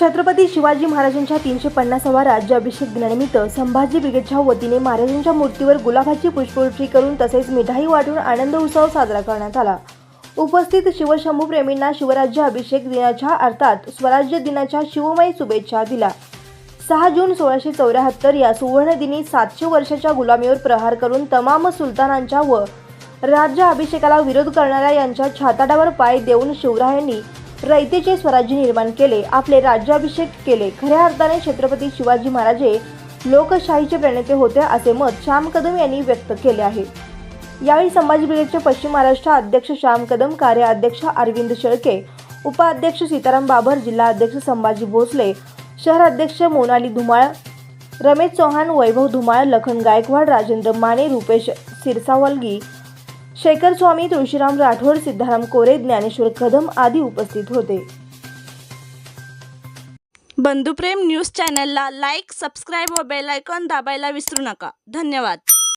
छत्रपती शिवाजी महाराजांच्या तीनशे पन्नासावा राज्याभिषेक दिनानिमित्त संभाजी ब्रिगेडच्या वतीने महाराजांच्या मूर्तीवर गुलाबाची पुष्पवृष्टी करून तसेच मिठाई वाटून आनंद उत्सव साजरा करण्यात आला. उपस्थित शिवशंभूप्रेमींना शिवराज्य अभिषेक दिनाच्या अर्थात स्वराज्य दिनाच्या शिवमयी शुभेच्छा दिल्या. सहा जून सोळाशे चौऱ्याहत्तर या सुवर्णदिनी सातशे वर्षाच्या गुलामीवर प्रहार करून तमाम सुलतानांच्या व राज्य अभिषेकाला विरोध करणाऱ्या यांच्या छाताडावर पाय देऊन शिवरायांनी रयतेचे स्वराज्य निर्माण केले आपले राज्याभिषेक केले. खऱ्या अर्थाने छत्रपती शिवाजी महाराजे लोकशाहीचे प्रणेते होते असे मत श्याम कदम यांनी व्यक्त केले आहे. यावेळी संभाजी ब्रिगेडचे पश्चिम महाराष्ट्र अध्यक्ष श्याम कदम कार्याध्यक्ष अरविंद शेळके उपाध्यक्ष सीताराम बाबर जिल्हा अध्यक्ष संभाजी भोसले शहर अध्यक्ष मोनाली धुमाळ रमेश चौहान वैभव धुमाळ लखन गायकवाड राजेंद्र माने रुपेश सिरसावलगी शेखर स्वामी तुळशीराम राठोड सिद्धाराम कोरे ज्ञानेश्वर कदम आदी उपस्थित होते. बंधुप्रेम न्यूज चॅनलला लाईक सबस्क्राईब व बेल आयकॉन दाबायला विसरू नका. धन्यवाद.